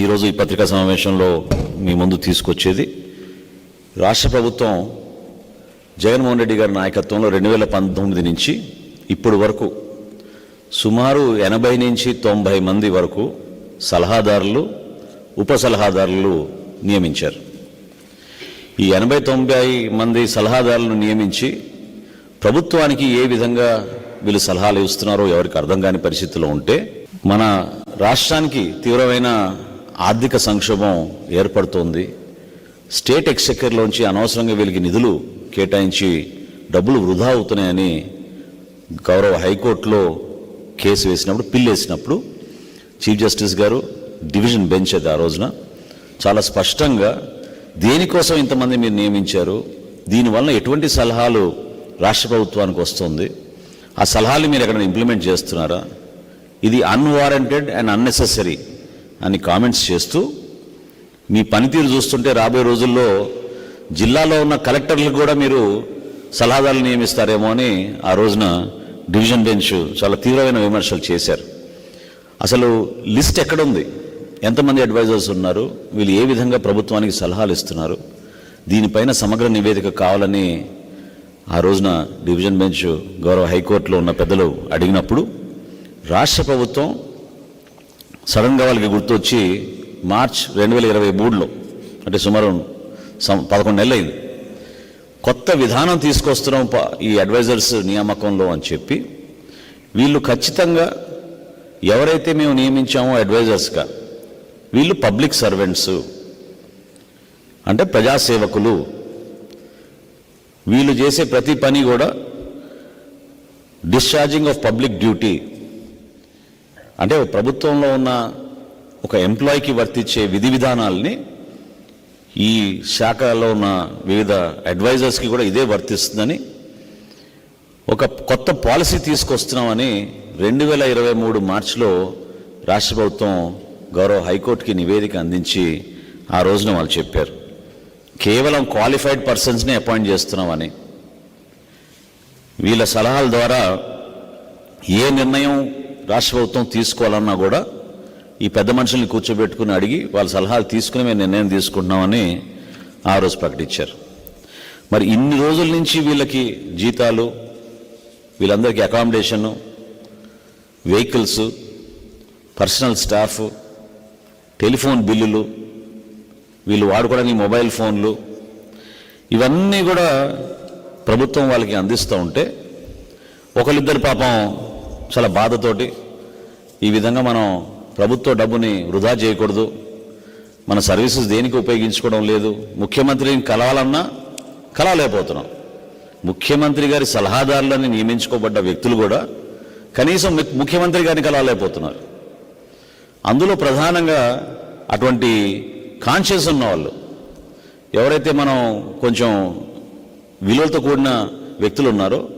ఈరోజు ఈ పత్రికా సమావేశంలో మీ ముందు తీసుకొచ్చేది. రాష్ట్ర ప్రభుత్వం జగన్మోహన్ రెడ్డి గారి నాయకత్వంలో రెండు వేల పంతొమ్మిది నుంచి ఇప్పుడు వరకు సుమారు ఎనభై నుంచి తొంభై మంది వరకు సలహాదారులు ఉప సలహాదారులు నియమించారు. ఈ ఎనభై తొంభై మంది సలహాదారులను నియమించి ప్రభుత్వానికి ఏ విధంగా వీళ్ళు సలహాలు ఇస్తున్నారో ఎవరికి అర్థం కాని పరిస్థితిలో ఉంటే మన రాష్ట్రానికి తీవ్రమైన ఆర్థిక సంక్షోభం ఏర్పడుతోంది. స్టేట్ ఎక్స్చెక్కర్లోంచి అనవసరంగా వీళ్ళకి నిధులు కేటాయించి డబ్బులు వృధా అవుతున్నాయని గౌరవ హైకోర్టులో కేసు వేసినప్పుడు పిల్ వేసినప్పుడు చీఫ్ జస్టిస్ గారు డివిజన్ బెంచ్ అది ఆ రోజున చాలా స్పష్టంగా దేనికోసం ఇంతమంది మీరు నియమించారు దీనివల్ల ఎటువంటి సలహాలు రాష్ట్ర ప్రభుత్వానికి వస్తుంది ఆ సలహాలు మీరు ఎక్కడ ఇంప్లిమెంట్ చేస్తున్నారా? ఇది అన్వారంటెడ్ అండ్ అన్నెసెసరీ అని కామెంట్స్ చేస్తూ మీ పనితీరు చూస్తుంటే రాబోయే రోజుల్లో జిల్లాలో ఉన్న కలెక్టర్లకు కూడా మీరు సలహాదారులు నియమిస్తారేమో అని ఆ రోజున డివిజన్ బెంచ్ చాలా తీవ్రమైన విమర్శలు చేశారు. అసలు లిస్ట్ ఎక్కడుంది? ఎంతమంది అడ్వైజర్స్ ఉన్నారు? వీళ్ళు ఏ విధంగా ప్రభుత్వానికి సలహాలు ఇస్తున్నారు? దీనిపైన సమగ్ర నివేదిక కావాలని ఆ రోజున డివిజన్ బెంచ్ గౌరవ హైకోర్టులో ఉన్న పెద్దలు అడిగినప్పుడు రాష్ట్ర ప్రభుత్వం సడన్గా వాళ్ళకి గుర్తొచ్చి మార్చ్ రెండు వేల ఇరవై మూడులో అంటే సుమారు సం- పదకొండు నెలలు అయింది కొత్త విధానం తీసుకొస్తున్నాం ప- ఈ అడ్వైజర్స్ నియామకంలో అని చెప్పి వీళ్ళు ఖచ్చితంగా ఎవరైతే మేము నియమించామో అడ్వైజర్స్గా వీళ్ళు పబ్లిక్ సర్వెంట్స్ అంటే ప్రజాసేవకులు వీళ్ళు చేసే ప్రతి పని కూడా డిశ్చార్జింగ్ ఆఫ్ పబ్లిక్ డ్యూటీ అంటే ప్రభుత్వంలో ఉన్న ఒక ఎంప్లాయీకి వర్తించే విధి విధానాల్ని ఈ శాఖలో ఉన్న వివిధ అడ్వైజర్స్కి కూడా ఇదే వర్తిస్తుందని ఒక కొత్త పాలసీ తీసుకొస్తున్నామని రెండు వేల ఇరవై మూడు మార్చిలో రాష్ట్ర ప్రభుత్వం గౌరవ హైకోర్టుకి నివేదిక అందించి ఆ రోజున వాళ్ళు చెప్పారు. కేవలం క్వాలిఫైడ్ పర్సన్స్ని అపాయింట్ చేస్తున్నామని. వీళ్ళ సలహాల ద్వారా ఏ నిర్ణయం రాష్ట్ర ప్రభుత్వం తీసుకోవాలన్నా కూడా ఈ పెద్ద మనుషుల్ని కూర్చోబెట్టుకుని అడిగి వాళ్ళ సలహాలు తీసుకుని మేము నిర్ణయం తీసుకుంటున్నామని ఆ రోజు ప్రకటించారు. మరి ఇన్ని రోజుల నుంచి వీళ్ళకి జీతాలు వీళ్ళందరికీ accommodation vehicles personal staff telephone బిల్లులు వీళ్ళు వాడుకోవడానికి మొబైల్ ఫోన్లు ఇవన్నీ కూడా ప్రభుత్వం వాళ్ళకి అందిస్తూ ఉంటే ఒకళ్ళిద్దరు పాపం చాలా బాధతోటి ఈ విధంగా మనం ప్రభుత్వ డబ్బుని వృధా చేయకూడదు. మన సర్వీసెస్ దేనికి ఉపయోగించుకోవడం లేదు. ముఖ్యమంత్రిని కలవాలన్నా కలవలేకపోతున్నాం. ముఖ్యమంత్రి గారి సలహాదారులని నియమించుకోబడ్డ వ్యక్తులు కూడా కనీసం ముఖ్యమంత్రి గారిని కలవలేకపోతున్నారు. అందులో ప్రధానంగా అటువంటి కాన్షియస్ ఉన్న వాళ్ళు ఎవరైతే మనం కొంచెం విలువలతో కూడిన వ్యక్తులు ఉన్నారో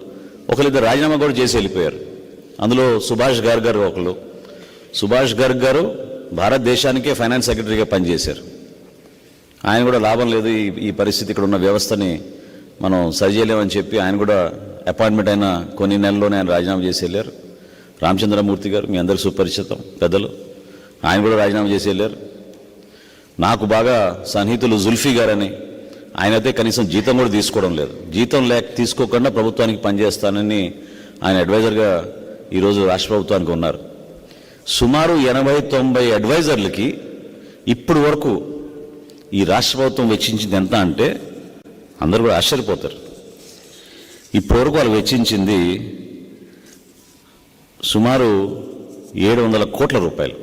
ఒకరిద్దరు రాజీనామా కూడా చేసి వెళ్ళిపోయారు. అందులో సుభాష్ గార్గ్ గారు ఒకరు సుభాష్ గర్గ్ గారు భారతదేశానికే ఫైనాన్స్ సెక్రటరీగా పనిచేశారు. ఆయన కూడా లాభం లేదు ఈ ఈ పరిస్థితి ఇక్కడ ఉన్న వ్యవస్థని మనం సరిచేయలేమని చెప్పి ఆయన కూడా అపాయింట్మెంట్ అయిన కొన్ని నెలల్లోనే ఆయన రాజీనామా చేసి వెళ్ళారు. రామచంద్రమూర్తి గారు మీ అందరు సుపరిచితం పెద్దలు ఆయన కూడా రాజీనామా చేసి వెళ్ళారు. నాకు బాగా సన్నిహితులు జుల్ఫీ గారని ఆయన అయితే కనీసం జీతం కూడా తీసుకోవడం లేదు. జీతం లేక తీసుకోకుండా ప్రభుత్వానికి పనిచేస్తానని ఆయన అడ్వైజర్గా ఈరోజు రాష్ట్ర ప్రభుత్వానికి ఉన్నారు. సుమారు ఎనభై తొంభై అడ్వైజర్లకి ఇప్పుడు వరకు ఈ రాష్ట్ర ప్రభుత్వం వెచ్చించింది ఎంత అంటే అందరూ కూడా ఆశ్చర్యపోతారు. ఇప్పటి వరకు వాళ్ళు వెచ్చించింది సుమారు ఏడు వందల కోట్ల రూపాయలు.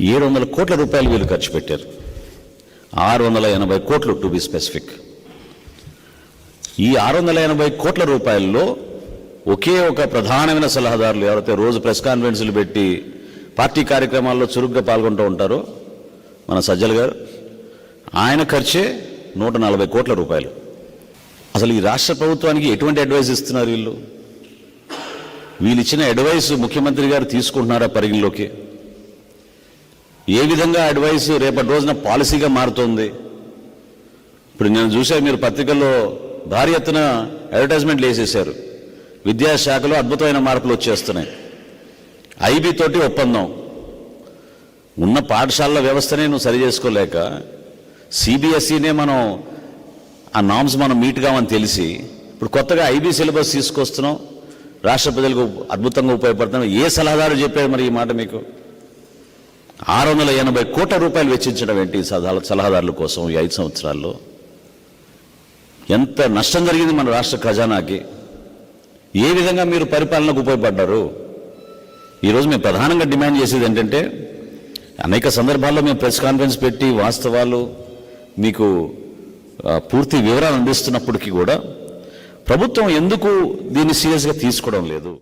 ఏడు వందల కోట్ల రూపాయలు వీళ్ళు ఖర్చు పెట్టారు. ఆరు వందల ఎనభై కోట్లు టు బి స్పెసిఫిక్. ఈ ఆరు వందల ఎనభై కోట్ల రూపాయల్లో ఒకే ఒక ప్రధానమైన సలహాదారులు ఎవరైతే రోజు ప్రెస్ కాన్ఫరెన్స్లు పెట్టి పార్టీ కార్యక్రమాల్లో చురుగ్గా పాల్గొంటూ ఉంటారో మన సజ్జల్ గారు ఆయన ఖర్చే నూట నలభై కోట్ల రూపాయలు. అసలు ఈ రాష్ట్ర ప్రభుత్వానికి ఎటువంటి అడ్వైస్ ఇస్తున్నారు వీళ్ళు? వీళ్ళు ఇచ్చిన అడ్వైస్ ముఖ్యమంత్రి గారు తీసుకుంటున్నారా పరిగణలోకి? ఏ విధంగా అడ్వైస్ రేపటి రోజున పాలసీగా మారుతోంది? ఇప్పుడు నేను చూసా మీరు పత్రికల్లో భారీ ఎత్తున అడ్వర్టైజ్మెంట్లు వేసేసారు విద్యాశాఖలో అద్భుతమైన మార్పులు వచ్చేస్తున్నాయి. ఐబీ తోటి ఒప్పందం. ఉన్న పాఠశాలల వ్యవస్థనే నువ్వు సరి చేసుకోలేక సిబిఎస్ఈనే మనం ఆ నామ్స్ మనం మీట్ కావని తెలిసి ఇప్పుడు కొత్తగా ఐబీ సిలబస్ తీసుకొస్తున్నాం రాష్ట్ర ప్రజలకు అద్భుతంగా ఉపయోగపడుతున్నాం ఏ సలహాదారు చెప్పారు మరి ఈ మాట మీకు? ఆరు వందల ఎనభై కోట్ల రూపాయలు వెచ్చించడం ఏంటి సలహా సలహాదారుల కోసం ఈ ఐదు సంవత్సరాల్లో? ఎంత నష్టం జరిగింది మన రాష్ట్ర ఖజానాకి? ఏ విధంగా మీరు పరిపాలనకు ఉపయోగపడ్డారు? ఈరోజు మేము ప్రధానంగా డిమాండ్ చేసేది ఏంటంటే అనేక సందర్భాల్లో మేము ప్రెస్ కాన్ఫరెన్స్ పెట్టి వాస్తవాలు మీకు పూర్తి వివరాలు అందిస్తున్నప్పటికీ కూడా ప్రభుత్వం ఎందుకు దీన్ని సీరియస్గా తీసుకోవడం లేదు?